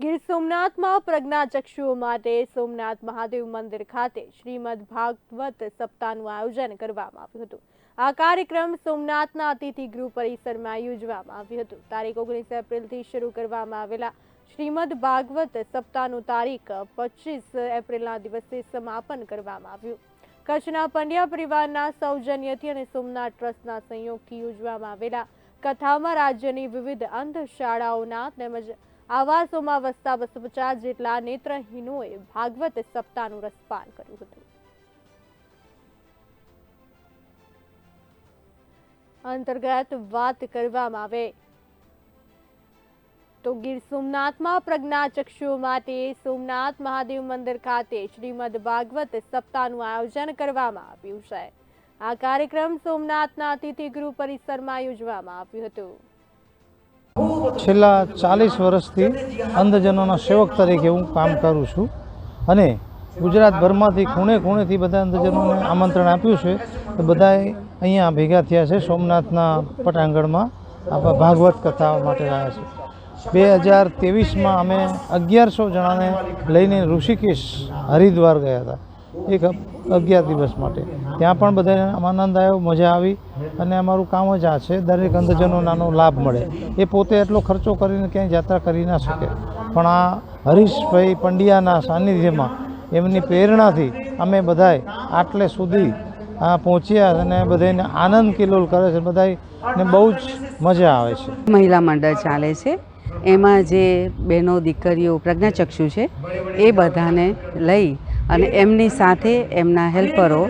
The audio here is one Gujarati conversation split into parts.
ગીર સોમનાથમાં પ્રજ્ઞાચક્ષુઓ માટે સોમનાથ મહાદેવ મંદિર ખાતે શ્રીમદ ભાગવત સપ્તાહનું આયોજન કરવામાં આવ્યું હતું. આ કાર્યક્રમ સોમનાથના અતિથિ ગૃહ પરિસરમાં યોજવામાં આવ્યું હતું. તારીખ ઓગણીસ એપ્રિલથી શરૂ કરવામાં આવેલા શ્રીમદ ભાગવત સપ્તાહનું તારીખ પચીસ એપ્રિલના દિવસે સમાપન કરવામાં આવ્યું. કચ્છના પંડ્યા પરિવારના સૌજન્યથી અને સોમનાથ ટ્રસ્ટના સંયોગથી યોજવામાં આવેલા કથામાં રાજ્યની વિવિધ અંધ શાળાઓના તેમજ આવાસોમાં વસતા બસો પચાસ જેટલા નેત્રહીનોએ ભાગવત સપ્તાહનું રસપાન કર્યું હતું. અંતર્ગત વાત કરવામાં આવે તો ગીર સોમનાથમાં પ્રજ્ઞાચક્ષુઓ માટે સોમનાથ મહાદેવ મંદિર ખાતે શ્રીમદ ભાગવત સપ્તાહનું આયોજન કરવામાં આવ્યું છે. આ કાર્યક્રમ સોમનાથના અતિથિ ગૃહ પરિસરમાં યોજવામાં આવ્યું હતું. છેલ્લા ચાલીસ વર્ષથી અંધજનોના સેવક તરીકે હું કામ કરું છું અને ગુજરાતભરમાંથી ખૂણે ખૂણેથી બધા અંધજનોને આમંત્રણ આપ્યું છે તો બધાએ અહીંયા ભેગા થયા છે સોમનાથના પટાંગણમાં આપણા ભાગવત કથા માટે આવ્યા છે. બે હજાર ત્રેવીસમાં અમે અગિયારસો જણાને લઈને ઋષિકેશ હરિદ્વાર ગયા હતા. એક અગિયાર દિવસ માટે. ત્યાં પણ બધાને આનંદ આવ્યો, મજા આવી અને અમારું કામ જ આ છે. દરેક અંધજનો નાનો લાભ મળે. એ પોતે એટલો ખર્ચો કરીને ક્યાંય યાત્રા કરી ના શકે. પણ આ હરીશભાઈ પંડ્યાના સાનિધ્યમાં એમની પ્રેરણાથી અમે બધાએ આટલે સુધી આ પહોંચ્યા અને બધાને આનંદ કિલોલ કરે છે. બધાને બહુ જ મજા આવે છે. મહિલા મંડળ ચાલે છે. એમાં જે બહેનો, દીકરીઓ, પ્રજ્ઞાચક્ષુ છે, એ બધાને લઈ અને એમની સાથે એમના હેલ્પરો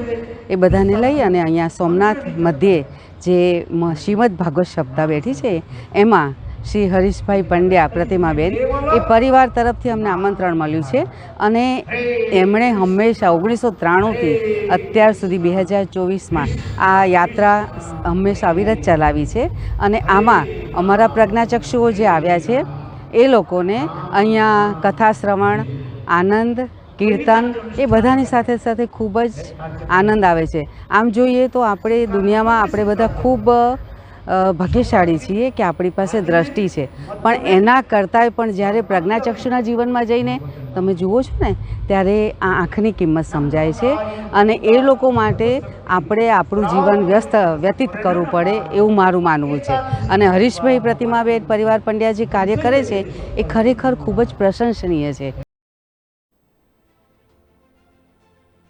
એ બધાને લઈ અને અહીંયા સોમનાથ મધ્યે જે શ્રીમદ ભાગવત સપ્તાહ બેઠી છે, એમાં શ્રી હરીશભાઈ પંડ્યા પ્રતિમાબેન એ પરિવાર તરફથી અમને આમંત્રણ મળ્યું છે અને એમણે હંમેશા ઓગણીસો ત્રાણુંથી અત્યાર સુધી બે હજાર ચોવીસમાં આ યાત્રા હંમેશા અવિરત ચલાવી છે અને આમાં અમારા પ્રજ્ઞાચક્ષુઓ જે આવ્યા છે એ લોકોને અહીંયા કથા શ્રવણ, આનંદ કીર્તન એ બધાની સાથે સાથે ખૂબ જ આનંદ આવે છે. આમ જોઈએ તો આપણે દુનિયામાં આપણે બધા ખૂબ ભાગ્યશાળી છીએ કે આપણી પાસે દ્રષ્ટિ છે. પણ એના કરતાંય પણ જ્યારે પ્રજ્ઞાચક્ષુના જીવનમાં જઈને તમે જુઓ છો ને, ત્યારે આ આંખની કિંમત સમજાય છે અને એ લોકો માટે આપણે આપણું જીવન વ્યસ્ત, વ્યતીત કરવું પડે એવું મારું માનવું છે. અને હરીશભાઈ પ્રતિમાબેન પરિવાર પંડ્યા જે કાર્ય કરે છે, એ ખરેખર ખૂબ જ પ્રશંસનીય છે.